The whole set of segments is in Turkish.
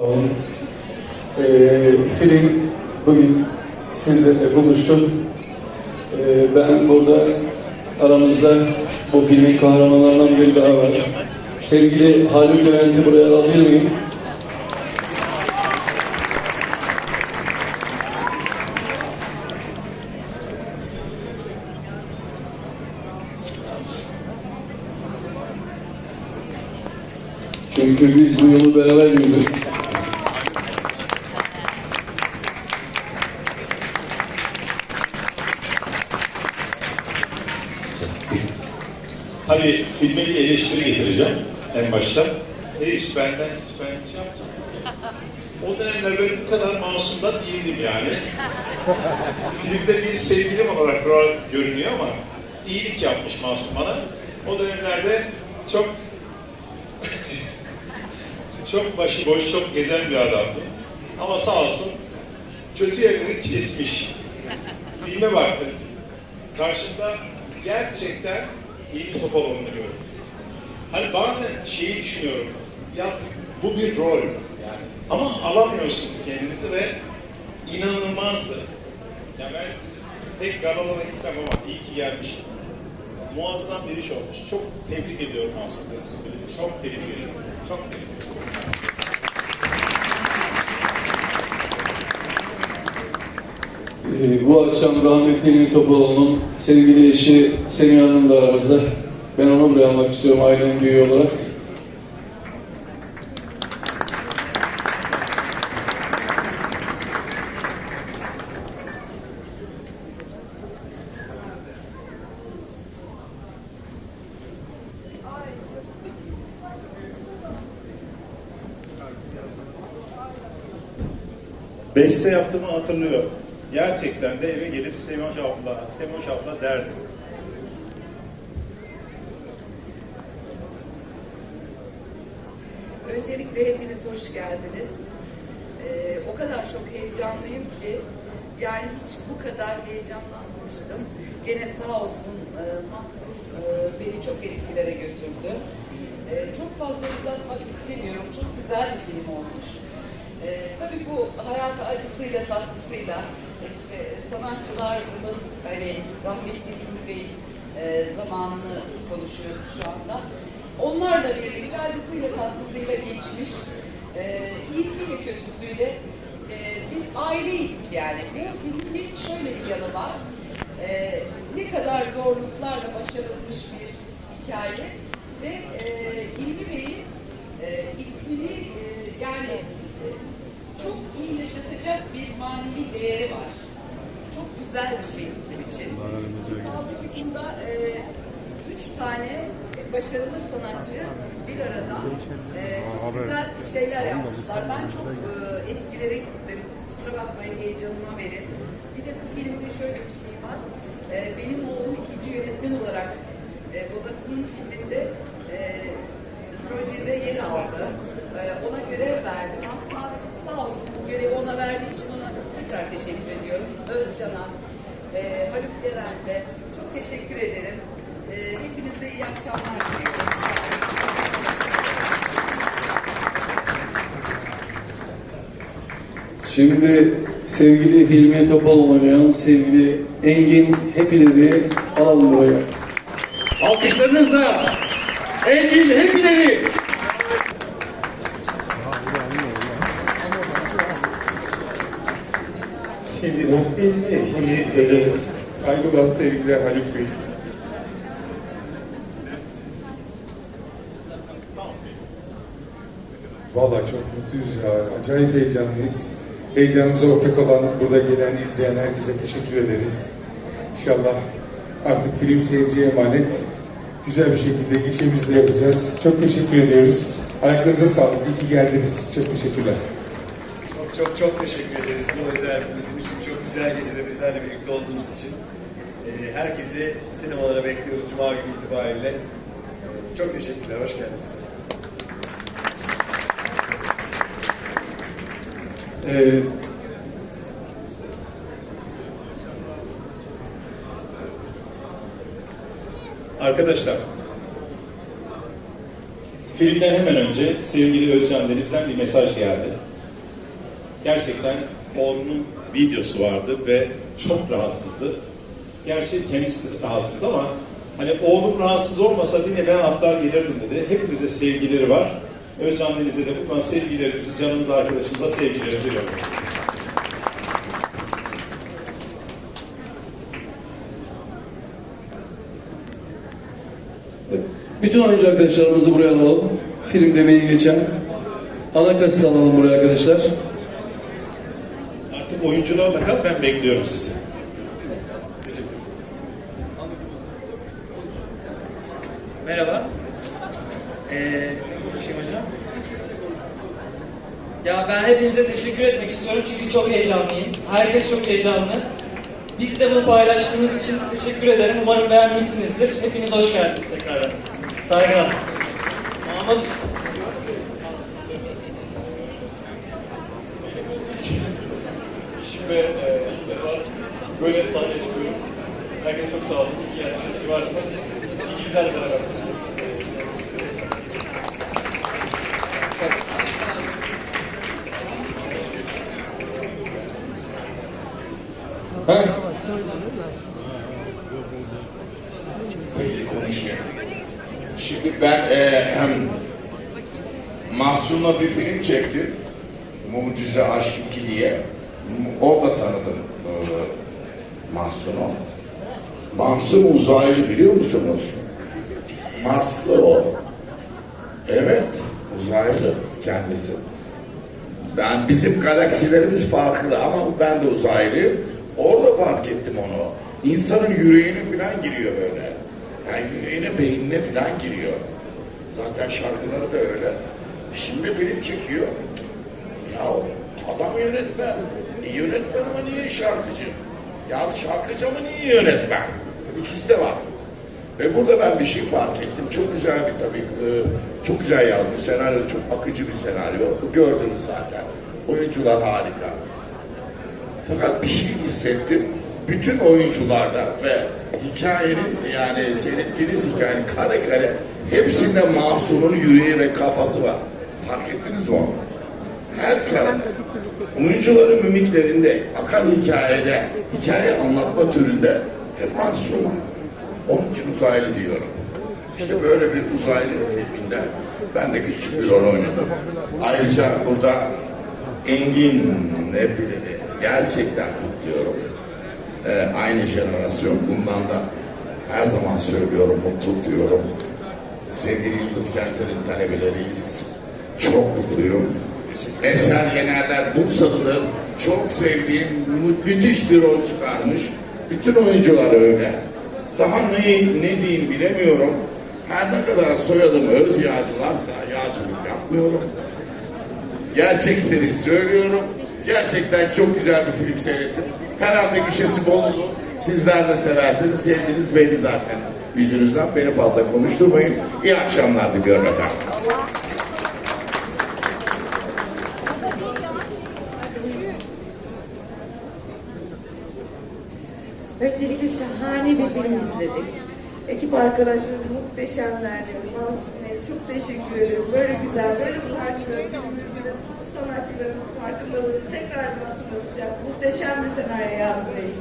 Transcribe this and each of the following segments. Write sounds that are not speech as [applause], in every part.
Ee, film bugün sizlerle buluştu. Ee, ben burada aramızda bu filmin kahramanlarından biri daha var. Sevgili Haluk Levent'i buraya alabilir miyim? Çünkü biz bu yolu beraber Tabii filme bir eleştiri getireceğim en başta. E hiç benden hiç ben hiç yapmadım. O dönemler böyle bu kadar masum da değildim yani. Filmde bir sevgilim olarak rol görünüyor ama iyilik yapmış masum bana. O dönemlerde çok [laughs] çok başıboş, çok gezen bir adamdı. Ama sağ olsun kötü yerleri kesmiş. Filme baktım. Karşımda gerçekten iyi bir topal görüyorum. Hani bazen şeyi düşünüyorum. Ya bu bir rol yani. Ama alamıyorsunuz kendinizi ve inanılmazdı. Ya ben pek galalara gitmem ama iyi ki gelmiş. Muazzam bir iş olmuş. Çok tebrik ediyorum Mansur. Çok tebrik ediyorum. Çok tebrik ediyorum. Ee, bu akşam rahmetli Hilmi Topaloğlu'nun sevgili eşi Semih Hanım da aramızda. Ben onu buraya almak istiyorum ailenin büyüğü olarak. Beste yaptığımı hatırlıyor. Gerçekten de eve gelip Semoş abla, Semoş abla derdim. Öncelikle hepiniz hoş geldiniz. Ee, o kadar çok heyecanlıyım ki yani hiç bu kadar heyecanlanmamıştım. Gene sağ olsun e, Mahfuz e, beni çok eskilere götürdü. E, çok fazla uzatmak istemiyorum. Çok güzel bir film olmuş. E, tabii bu hayatı acısıyla tatlısıyla işte sanatçılarımız hani rahmetli Hilmi Bey e, zamanını konuşuyoruz şu anda. Onlarla birlikte acısıyla tatlısıyla geçmiş, e, iyisiyle kötüsüyle e, bir aileydik yani. Bu filmin şöyle bir yanı var. E, ne kadar zorluklarla başarılmış bir hikaye ve e, İlmi Bey'in e, ismini e, yani çok iyi yaşatacak bir manevi değeri var. Çok güzel bir şey bizim için. Bunda e, üç tane başarılı sanatçı bir arada e, çok güzel şeyler yapmışlar. Ben çok e, eskilere gittim. Kusura bakmayın heyecanıma verin. Bir de bu filmde şöyle bir şey var. E, benim oğlum ikinci yönetmen olarak e, babasının filminde e, projede yer aldı. E, ona görev verdim. Hatta sağ olsun bu görevi ona verdiği için ona tekrar teşekkür ediyorum. Özcan'a, e, Haluk Levent'e çok teşekkür ederim. E, hepinize iyi akşamlar diliyorum. Şimdi sevgili Hilmi Topal oynayan sevgili Engin Hepileri alalım buraya. Alkışlarınızla Engin Hepileri. Mi? Şimdi e, saygılar sevgiler Haluk Bey. Vallahi çok mutluyuz ya. Acayip heyecanlıyız. Heyecanımıza ortak olan, burada gelen, izleyen herkese teşekkür ederiz. İnşallah artık film seyirciye emanet. Güzel bir şekilde gişemizi de yapacağız. Çok teşekkür ediyoruz. Ayaklarınıza sağlık. İyi ki geldiniz. Çok teşekkürler. Çok çok çok teşekkür ederiz bu özel bizim için güzel gecede bizlerle birlikte olduğunuz için. Ee, herkesi sinemalara bekliyoruz Cuma günü itibariyle. Çok teşekkürler, hoş geldiniz. Ee, Arkadaşlar, filmden hemen önce sevgili Özcan Deniz'den bir mesaj geldi. gerçekten oğlunun videosu vardı ve çok rahatsızdı. Gerçi kendisi rahatsızdı ama hani oğlum rahatsız olmasa yine ben atlar gelirdim dedi. Hepimize sevgileri var. Özcan Deniz'e de buradan sevgilerimizi, canımız arkadaşımıza sevgilerimizi gönderiyoruz. Bütün oyuncu arkadaşlarımızı buraya alalım. Film demeyi geçen. Ana kaseti alalım buraya arkadaşlar. Oyuncularla kal ben bekliyorum sizi. Merhaba. Ee, konuşayım hocam. Ya ben hepinize teşekkür etmek istiyorum çünkü çok heyecanlıyım. Herkes çok heyecanlı. Biz de bunu paylaştığınız için teşekkür ederim. Umarım beğenmişsinizdir. Hepiniz hoş geldiniz tekrardan. Saygılar. Muhammed Şimdi e, ilk defa böyle sahneye çıkıyorum. Herkese çok sağ olun. İyi yani. İyi varsınız. İyi ki bizlerle berabersiniz. Peki. Şimdi ben e, hem Mahsun'la bir film çektim. Mucize Aşk 2 diye. Orada tanıdım Mahsun'u. Mahsun uzaylı biliyor musunuz? Marslı o. Evet, uzaylı kendisi. Ben bizim galaksilerimiz farklı ama ben de uzaylıyım. Orada fark ettim onu. İnsanın yüreğine falan giriyor böyle. Yani yüreğine, beynine falan giriyor. Zaten şarkıları da öyle. Şimdi film çekiyor. Ya adam yönetmen. E, yönetmen ama niye şarkıcı? Ya şarkıcı ama niye yönetmen? İkisi de var. Ve burada ben bir şey fark ettim. Çok güzel bir tabii, e, çok güzel yazmış. Senaryo çok akıcı bir senaryo. Gördünüz zaten. Oyuncular harika. Fakat bir şey hissettim. Bütün oyuncularda ve hikayenin yani seyrettiğiniz hikayenin kare kare hepsinde Mahsun'un yüreği ve kafası var. Fark ettiniz mi onu? Her kare. Oyuncuların mimiklerinde, akan hikayede, hikaye anlatma türünde hep var. Onun için uzaylı diyorum. İşte böyle bir uzaylı filminde ben de küçük bir rol oynadım. Ayrıca burada Engin Epil'i gerçekten kutluyorum. Ee, aynı jenerasyon bundan da her zaman söylüyorum, mutlu diyorum. Sevgili Yıldız Kenter'in talebeleriyiz. Çok mutluyum. Eser Yenerler Bursalı'dır. Çok sevdiğim, mü- müthiş bir rol çıkarmış. Bütün oyuncular öyle. Daha ne, ne diyeyim bilemiyorum. Her ne kadar soyadım öz yağcılarsa yağcılık yapmıyorum. Gerçekleri söylüyorum. Gerçekten çok güzel bir film seyrettim. Herhalde gişesi bol olur. Sizler de seversiniz. Sevginiz belli zaten. Yüzünüzden beni fazla konuşturmayın. İyi akşamlar diliyorum efendim. Öncelikle şahane bir film izledik. Ekip arkadaşlarım muhteşemlerdi. Mahsun'a çok teşekkür ederim. Böyle güzel, böyle farklı günümüzde bütün sanatçıların farkındalığını tekrar hatırlatacak. Muhteşem bir senaryo yazmış.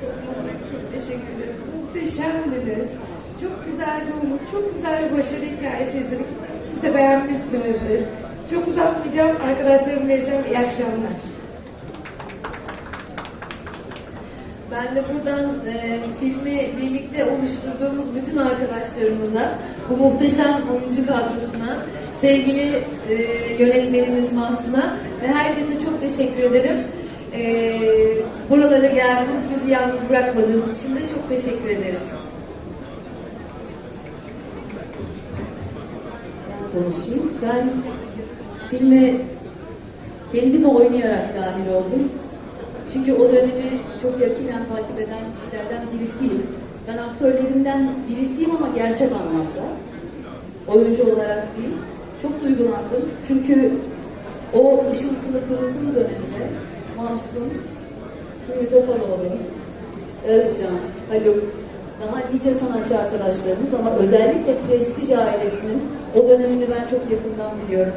Çok mutluyum, çok teşekkür ederim. Muhteşemdiniz. Çok güzel bir umut, çok güzel bir başarı hikayesi izledik. Siz de beğenmişsinizdir. Çok uzatmayacağım, arkadaşlarım vereceğim. İyi akşamlar. Ben de buradan e, filmi birlikte oluşturduğumuz bütün arkadaşlarımıza, bu muhteşem oyuncu kadrosuna, sevgili e, yönetmenimiz Mahsun'a ve herkese çok teşekkür ederim. E, buralara geldiniz, bizi yalnız bırakmadığınız için de çok teşekkür ederiz. konuşayım. Ben filme kendimi oynayarak dahil oldum. Çünkü o dönemi çok yakinen takip eden kişilerden birisiyim. Ben aktörlerinden birisiyim ama gerçek anlamda. Oyuncu olarak değil. Çok duygulandım. Çünkü o ışıltılı pırıltılı dönemde Mahsun, Ümit Topaloğlu, Özcan, Haluk, daha nice sanatçı arkadaşlarımız ama özellikle Prestij ailesinin o dönemini ben çok yakından biliyorum.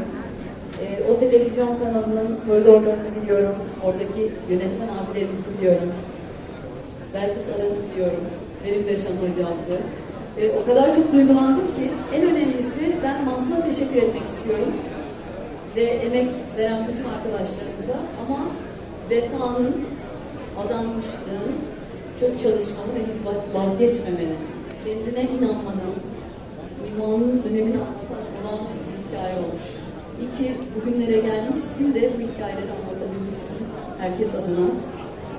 Ee, o televizyon kanalının koridorlarını biliyorum. Oradaki yönetmen abilerimizi biliyorum. Belkıs Aran'ı biliyorum. Benim de Şan hocamdı. E, o kadar çok duygulandım ki en önemlisi ben Mansur'a teşekkür etmek istiyorum. Ve emek veren bütün arkadaşlarımıza ama vefanın, adanmışlığın, çok çalışmalı ve hiç vazgeçmemenin, kendine inanmanın, imanın önemini anlatan olağanüstü bir hikaye olmuş. İyi ki bugünlere gelmişsin de bu hikayeleri anlatabilmişsin herkes adına.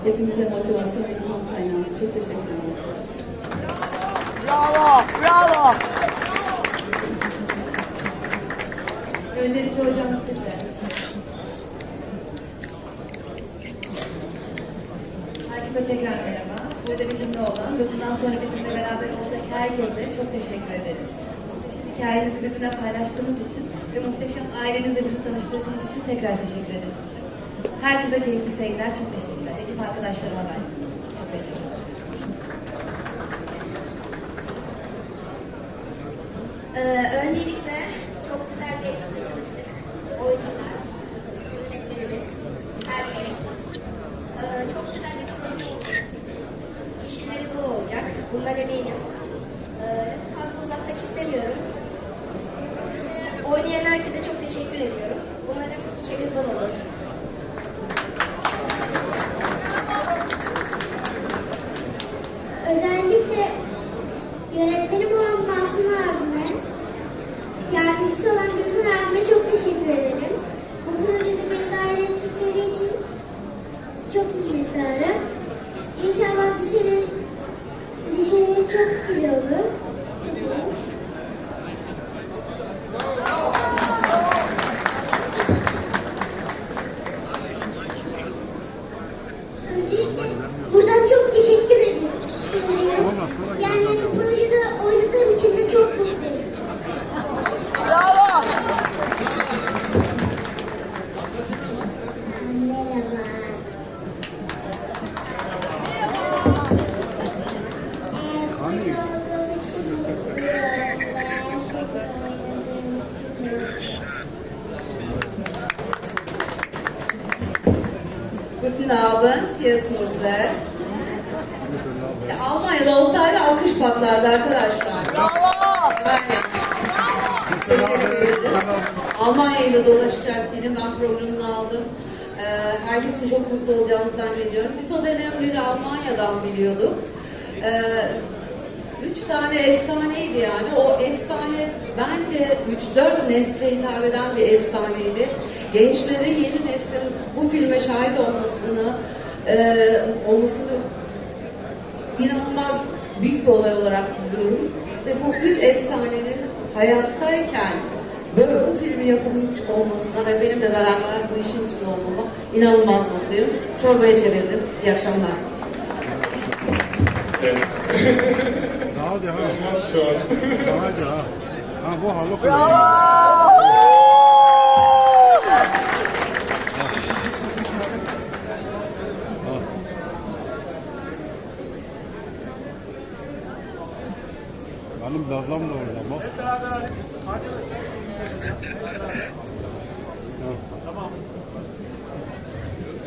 Hepimize motivasyon ve ilham kaynağısın. Çok teşekkür ederim. hocam. Öncelikle hocam sizle. Herkese tekrar merhaba. Burada bizimle olan ve bundan sonra bizimle beraber olacak herkese çok teşekkür ederiz. Hikayenizi bizimle paylaştığınız için ve muhteşem ailenizle bizi tanıştırdığınız için tekrar teşekkür ederim. Herkese keyifli seyirler, çok teşekkürler. Ekip arkadaşlarıma da çok teşekkürler. Ee, öncelikle çok güzel bir ekiple çalıştık. Oyuncular, yönetmenimiz, herkes. Ee, çok güzel bir proje oldu. Kişileri bu olacak. Bundan eminim. Ee, fazla uzatmak istemiyorum. Ee, oynayan herkese çok teşekkür ediyorum. Umarım işimiz bol olur. Özellikle yönetmenim olan Masum abime, yardımcısı olan Gülbin abime çok teşekkür ederim. Bu projede beni dahil ettikleri için çok minnettarım. İnşallah dışarı, dışarı çok güzel olur. Öncelikle buradan çok teşekkür ederim. Yani bu projede oynadığım için de çok mutluyum. Merhaba. Guten Abend, hier ist Nursel. Ya, Almanya'da olsaydı alkış patlardı arkadaşlar. Aynen. Teşekkür ederiz. Almanya'yı dolaşacak film. Ben programını aldım. Ee, herkesin çok mutlu olacağını zannediyorum. Biz o dönemleri Almanya'dan biliyorduk. Ee, üç tane efsaneydi yani. O efsane bence 3-4 nesle hitap eden bir efsaneydi. Gençleri yeni neslin bu filme şahit olmasını e, olmasını inanılmaz büyük bir olay olarak buluyorum. Ve bu üç efsanenin hayattayken böyle bu filmi yapılmış olmasına ve benimle beraber bu işin içinde olmama inanılmaz mutluyum. Çorbaya çevirdim. İyi akşamlar. [laughs] Hadi ha. Hadi ha. Ha bu halı Benim dazlam da orada bak.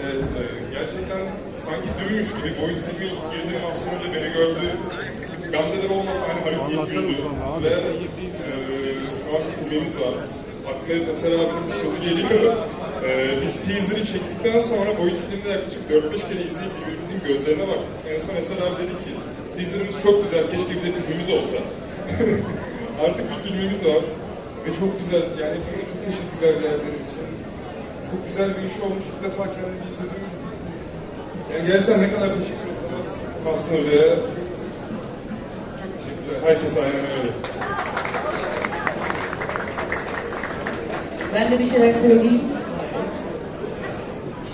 Evet, e, gerçekten sanki dövmüş gibi boyut filmi girdiğim Mahsun'da beni gördü. Gamze'de olmasa hani Haluk abi? Ve e, şu an bir filmimiz var. Aklıma mesela bir sözü geliyor. E, biz teaser'ı çektikten sonra boyut filmde yaklaşık 4-5 kere izleyip birbirimizin gözlerine baktık. En son Eser abi dedi ki, teaser'ımız çok güzel, keşke bir de filmimiz olsa. [laughs] Artık bir filmimiz var. Ve çok güzel, yani buna çok teşekkürler geldiğiniz için. Çok güzel bir iş olmuş, ilk defa kendimi izledim. Yani gerçekten ne kadar teşekkür etseniz Mahsun Hoca'ya Herkese aynen öyle. Ben de bir şeyler söyleyeyim.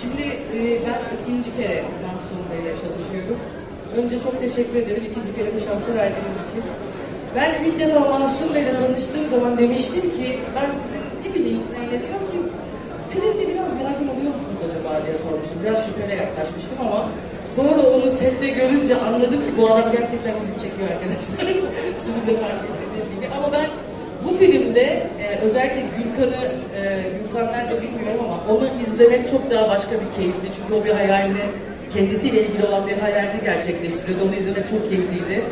Şimdi e, ben ikinci kere Mahsun Bey'le çalışıyorum. Önce çok teşekkür ederim ikinci kere bu şansı verdiğiniz için. Ben ilk defa Mahsun Bey'le tanıştığım zaman demiştim ki ben sizin ne bileyim yani desem ki filmde biraz yardım oluyor musunuz acaba diye sormuştum. Biraz şüpheyle yaklaşmıştım ama sonra onu sette görünce anladım ki bu adam gerçekten film çekiyor arkadaşlar. [laughs] Sizin de fark ettiğiniz gibi. Ama ben Bu filmde e, özellikle Gülkan'ı, e, Gülkan nerede bilmiyorum ama onu izlemek çok daha başka bir keyifli. Çünkü o bir hayalini, kendisiyle ilgili olan bir hayalini gerçekleştiriyordu. Onu izlemek çok keyifliydi.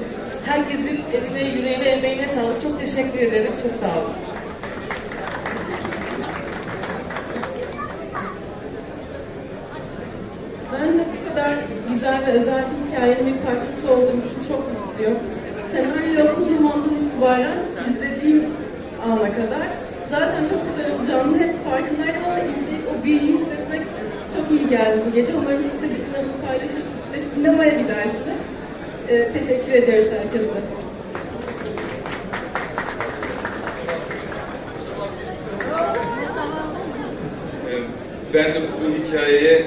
Herkesin eline, yüreğine, emeğine sağlık. Çok teşekkür ederim. Çok sağ olun. Ben de bu kadar güzel ve özel hikayenin bir parçası olduğum için çok mutluyum. Senaryoyu okuduğum andan itibaren izlediğim ana kadar zaten çok güzel olacağını hep farkındaydım ama izleyip o büyüyü hissetmek çok iyi geldi bu gece. Umarım siz de bizimle bunu paylaşırsınız ve sinemaya gidersiniz. Ee, teşekkür ederiz herkese. Ee, Ben de bu hikayeye,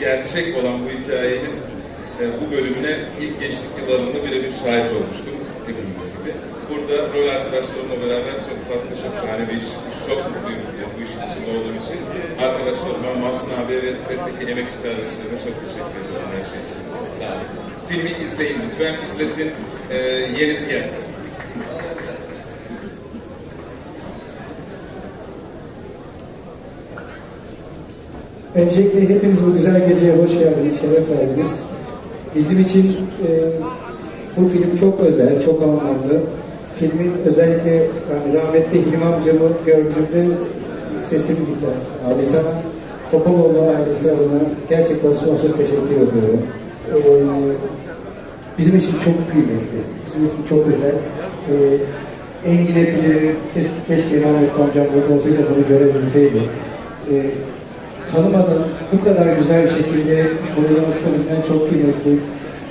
gerçek olan bu hikayenin e, bu bölümüne ilk gençlik yıllarımda birebir şahit olmuştum hepimiz gibi. Burada rol arkadaşlarımla beraber çok tatlı, çok şahane bir iş çıkmış. Çok mutluyum bu işin içinde olduğum için. Arkadaşlarıma, Mahsun abiye ve setteki emekçi kardeşlerime çok teşekkür ediyorum her şey için. Sağ olun. Filmi izleyin lütfen, izletin, e, yenisi gelsin. Öncelikle hepiniz bu güzel geceye hoş geldiniz, şeref verdiniz. Bizim için e, bu film çok özel, çok anlamlı. Filmin özellikle yani rahmetli Hilmi amcamı gördüğümde sesim biter. Abi sana Topaloğlu ailesi adına gerçekten sonsuz teşekkür ediyorum. E, bizim için çok kıymetli, bizim için çok özel. E, Engin Epileri, keşke, keşke rahmetli amcam burada olsaydı bunu görebilseydi. E, tanımadan bu kadar güzel bir şekilde buraya yansıtabilmen çok kıymetli.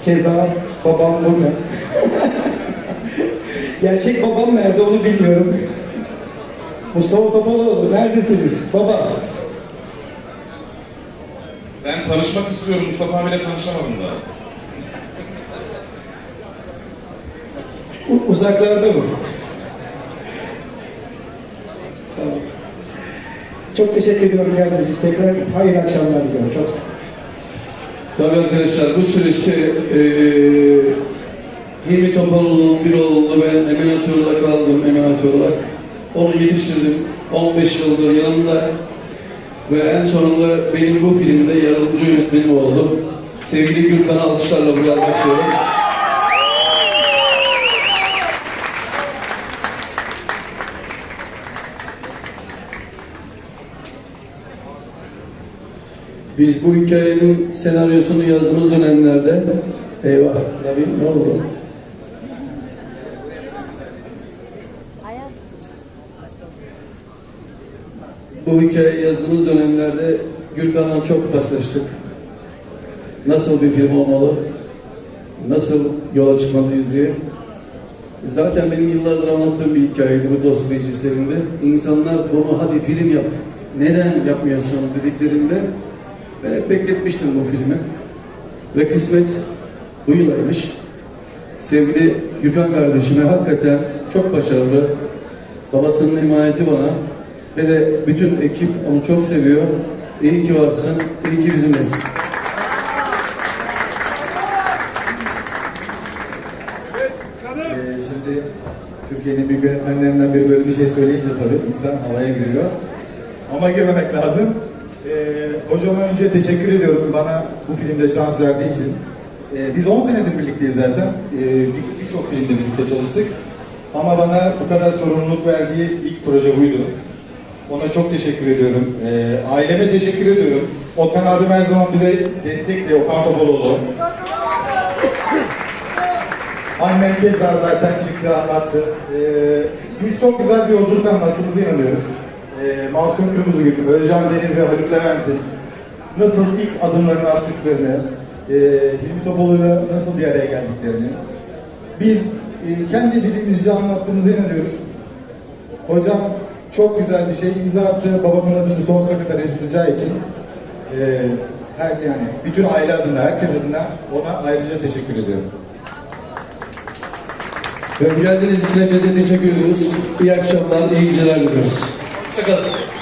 Keza babam burada. [laughs] Gerçek babam nerede onu bilmiyorum. Mustafa Topaloğlu neredesiniz? Baba. Ben tanışmak istiyorum, Mustafa abiyle tanışamadım daha. U- uzaklarda mı? Tamam. Çok teşekkür ediyorum geldiğiniz için. Tekrar hayırlı akşamlar diliyorum. Çok sağ olun. Tabii arkadaşlar bu süreçte eee Hilmi Topaloğlu'nun bir oğlunu ben eminatörle kaldım eminatör olarak. Onu yetiştirdim. 15 yıldır yanımda. Ve en sonunda benim bu filmde yardımcı yönetmenim oldu. Sevgili Gürkan'ı alkışlarla buraya almak istiyorum. Biz bu hikayenin senaryosunu yazdığımız dönemlerde eyvah Nevin ne oldu? Bu hikayeyi yazdığımız dönemlerde Gürkan'la çok paslaştık. Nasıl bir film olmalı? Nasıl yola çıkmalıyız diye. Zaten benim yıllardır anlattığım bir hikayeydi bu dost meclislerinde. İnsanlar bunu hadi film yap, neden yapmıyorsun dediklerinde ben hep bekletmiştim bu filmi. Ve kısmet bu yılaymış. Sevgili Gürkan kardeşime hakikaten çok başarılı. Babasının emaneti bana. Ve de bütün ekip onu çok seviyor. İyi ki varsın, iyi ki bizimlesin. Ee, şimdi Türkiye'nin büyük yönetmenlerinden biri böyle bir şey söyleyince tabii insan havaya giriyor. Ama girmemek lazım. Ee, hocama önce teşekkür ediyorum bana bu filmde şans verdiği için. Ee, biz 10 senedir birlikteyiz zaten. Ee, bir- Birçok filmde birlikte çalıştık. Ama bana bu kadar sorumluluk verdiği ilk proje buydu. Ona çok teşekkür ediyorum. Ee, aileme teşekkür ediyorum. Okan abim her zaman bize destekli. Okan Topaloğlu. [coughs] Annem keza zaten çıktı anlattı. Ee, biz çok güzel bir yolculuk anlattığımıza inanıyoruz. Ee, Masum Kırmızıgül, Özcan Deniz ve Haluk Levent'in nasıl ilk adımlarını attıklarını, e, Hilmi Topaloğlu'yla nasıl bir araya geldiklerini biz e, kendi dilimizce anlattığımıza inanıyoruz. Hocam çok güzel bir şey imza attı. Babamın adını sonsuza kadar yaşatacağı için e, her yani bütün aile adına, herkes adına ona ayrıca teşekkür ediyorum. Ve geldiğiniz için hepinize teşekkür ediyoruz. İyi akşamlar, iyi geceler diliyoruz. っかかって。